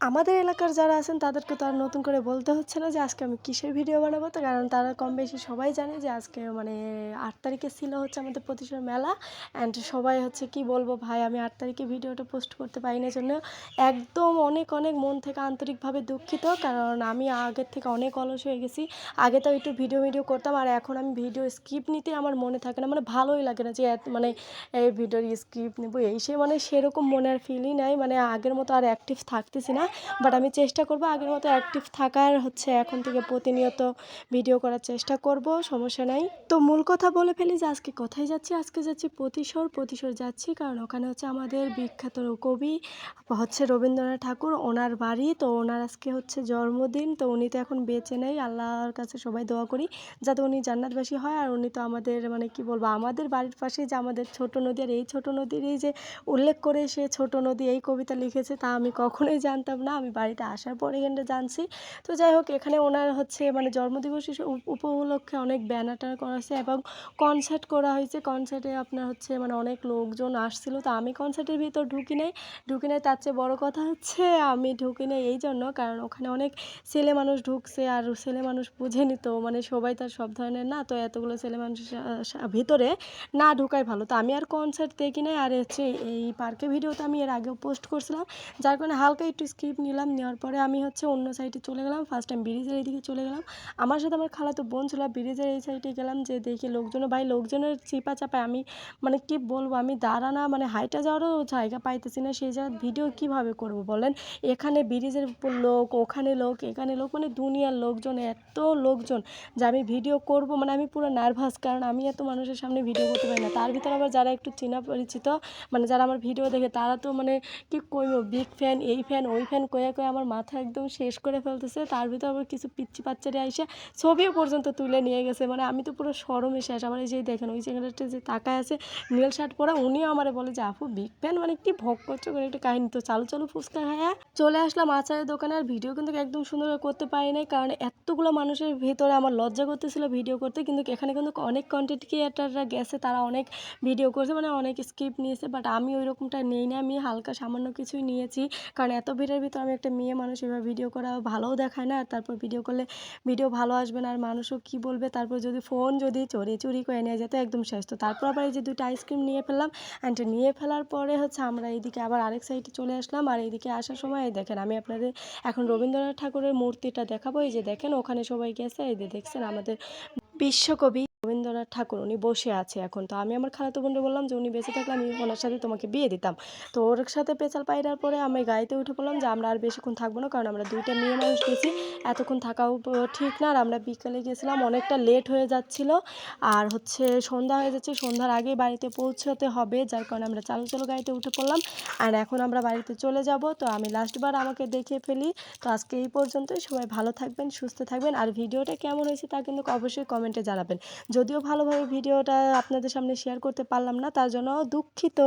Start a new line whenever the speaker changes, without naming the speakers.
আমাদের এলাকার যারা আছেন, তাদেরকে তো আর নতুন করে বলতে হচ্ছে না যে আজকে আমি কিসের ভিডিও বানাবো। তো কারণ তারা কম বেশি সবাই জানে যে আজকে মানে আট তারিখে ছিল হচ্ছে আমাদের প্রতিশোর মেলা। অ্যান্ড সবাই হচ্ছে কি বলব, ভাই, আমি আট তারিখে ভিডিওটা পোস্ট করতে পারি না। জন্য একদম অনেক অনেক মন থেকে আন্তরিকভাবে দুঃখিত। কারণ আমি আগের থেকে অনেক অলস হয়ে গেছি। আগে তো একটু ভিডিও ভিডিও করতাম। আর এখন আমি ভিডিও স্কিপ নিতে আমার মনে থাকে না। মানে ভালোই লাগে না যে মানে এই ভিডিওর স্ক্রিপ্ট নেব। এই সে মানে সেরকম মনে আর ফিলই নাই। মানে আগের মতো আর অ্যাক্টিভ থাকতেছি না। বাট আমি চেষ্টা করব আগের মতো অ্যাক্টিভ থাকার, হচ্ছে এখন থেকে প্রতিনিয়ত ভিডিও করার চেষ্টা করব, সমস্যা নাই। তো মূল কথা বলে ফেলি যে আজকে কোথায় যাচ্ছি? আজকে যাচ্ছি প্রতিশোর প্রতিশোর যাচ্ছি কারণ ওখানে হচ্ছে আমাদের বিখ্যাত কবি হচ্ছে রবীন্দ্রনাথ ঠাকুর, ওনার বাড়ি। তো ওনার আজকে হচ্ছে জন্মদিন, তো উনি তো এখন বেঁচে নেই। আল্লাহর কাছে সবাই দোয়া করি যাতে উনি জান্নাতবাসী হয়। আর উনি তো আমাদের মানে কি বলব, আমাদের বাড়ির পাশে যে আমাদের ছোট নদী, আর এই ছোট নদীর এই যে উল্লেখ করে সে ছোট নদী এই কবিতা লিখেছে, তা আমি কখনোই জানতাম না। আমি বাড়িতে আসার পরে কিন্তু জানছি। তো যাই হোক, এখানে ওনার হচ্ছে মানে জন্মদিবস উপলক্ষে অনেক ব্যানার করা হয়েছে এবং কনসার্ট করা হয়েছে। কনসার্টে আপনার হচ্ছে মানে অনেক লোকজন আসছিল। তো আমি কনসার্টের ভিতর ঢুকি নাই। ঢুকি নাই, তার চেয়ে বড় কথা হচ্ছে আমি ঢুকি নাই এই জন্য। কারণ ওখানে অনেক ছেলে মানুষ ঢুকছে আর ছেলে মানুষ বুঝেনি তো। মানে সবাই তার সব ধরনের না, তো এতগুলো ছেলে মানুষের ভিতরে না ঢুকাই ভালো। তো আমি আর কনসার্ট দেখি নাই। আর হচ্ছে এই পার্কে ভিডিওতে আমি এর আগেও পোস্ট করছিলাম। যার কারণে হালকা একটু স্কিপ নিলাম, নেওয়ার পরে আমি হচ্ছে অন্য সাইডে চলে গেলাম। ফার্স্ট টাইম ব্রিজের এইদিকে চলে গেলাম। আমার সাথে আমার খালাতো বোন ছিল ব্রিজের এই সাইডে গেলাম যে দেখি লোকজন ভাই লোকজনের চিপা চাপায় আমি মানে কি বলব, আমি দাঁড়ানা মানে হাইটা যাওয়ারও জায়গা পাইতেছি না। সেই জায়গায় ভিডিও কীভাবে করব বলেন? এখানে ব্রিজের উপর লোক, ওখানে লোক, এখানে লোক মানে দুনিয়ার লোকজন, এত লোকজন যে আমি ভিডিও করব মানে আমি পুরো নার্ভাস কারণ আমি এত মানুষের সামনে ভিডিও করতে পারি না। তার ভিতরে আবার যারা একটু চেনা পরিচিত মানে যারা আমার ভিডিও দেখে, তারা তো মানে কি কইব বিগ ফ্যান এই ফ্যান ওই ফ্যান কয়ে কয়ে আমার মাথা একদম শেষ করে ফেলতেছে, তার ভিতরে আবার কিছু পিচ্ছি বাচ্চারা এসে ছবিও পর্যন্ত তুলে নিয়ে গেছে। মানে আমি তো পুরো সরমে শেষ। আমার এই যে দেখেন, ওই চ্যানেলটা যে তাকায় আছে, নীল শার্ট পরা, উনিও আমারে বলে যে, আপু বিগ ফ্যান মানে কি ভোগ করছ করে একটা কাহিনী। তো চালু চালু ফুচকা খায়া। চলে আসলাম আচারের দোকানে, আর ভিডিও কিন্তু একদম সুন্দর করতে পারি নাই, কারণ এতগুলো মানুষের ভিতরে আমার লজ্জা করতেছিল ভিডিও করতে। কিন্তু এখানে কিন্তু অনেক কন্টেন্ট ক্রিয়েটাররা গেছে, তারা অনেক ভিডিও করছে মানে অনেক স্ক্রিপ্ট নিয়েছে বাট আমি ওই রকমটা নেই না। আমি হালকা সামান্য কিছুই নিয়েছি, কারণ এত ভিড়ের ভিতর আমি একটা মেয়ে মানুষ, এবার ভিডিও করা ভালোও দেখায় না আর তারপর ভিডিও করলে ভিডিও ভালো আসবে না, আর মানুষও কী বলবে? তারপর যদি ফোন যদি চোরি চুরি করে নিয়ে যেত একদম শেষ। তো তারপর আবার এই যে দুটো আইসক্রিম নিয়ে ফেললাম অ্যান্ড নিয়ে ফেলার পরে হচ্ছে আমরা এইদিকে আবার আরেক সাইডে চলে আসলাম, আর এইদিকে আসার সময় দেখেন আমি আপনাদের এখন রবীন্দ্রনাথ ঠাকুরের মূর্তিটা দেখাবো, এই যে দেখেন ওখানে সবাই গেছে, এই যে দেখছেন আমাদের বিশ্বকবি রবীন্দ্রনাথ ঠাকুর উনি বসে আছে এখন। তো আমি আমার খালাতো বোনকে বললাম যে, উনি বেঁচে থাকলে আমি ওনার সাথে তোমাকে বিয়ে দিতাম। তো ওর সাথে পেঁচাল পাইরার পরে আমি গাড়িতে উঠে পড়লাম যে, আমরা আর বেশিক্ষণ থাকব না, কারণ আমরা দুইটা মেয়ে মানুষ গেছি। এতক্ষণ থাকাও ঠিক না, আর আমরা বিকালে গেছিলাম, অনেকটা লেট হয়ে যাচ্ছিল। আর হচ্ছে সন্ধ্যা হয়ে যাচ্ছে, সন্ধ্যার আগেই বাড়িতে পৌঁছতে হবে, যার কারণে আমরা চালু চালু গাড়িতে উঠে পড়লাম। আর এখন আমরা বাড়িতে চলে যাব। তো আমি লাস্টবার আমাকে দেখে ফেলি। তো আজকে এই পর্যন্তই। সবাই ভালো থাকবেন, সুস্থ থাকবেন। আর ভিডিওটা কেমন হয়েছে তা কিন্তু অবশ্যই কমেন্টে জানাবেন। যদিও ভালোভাবে ভিডিওটা আপনাদের সামনে শেয়ার করতে পারলাম না তার জন্য দুঃখিত।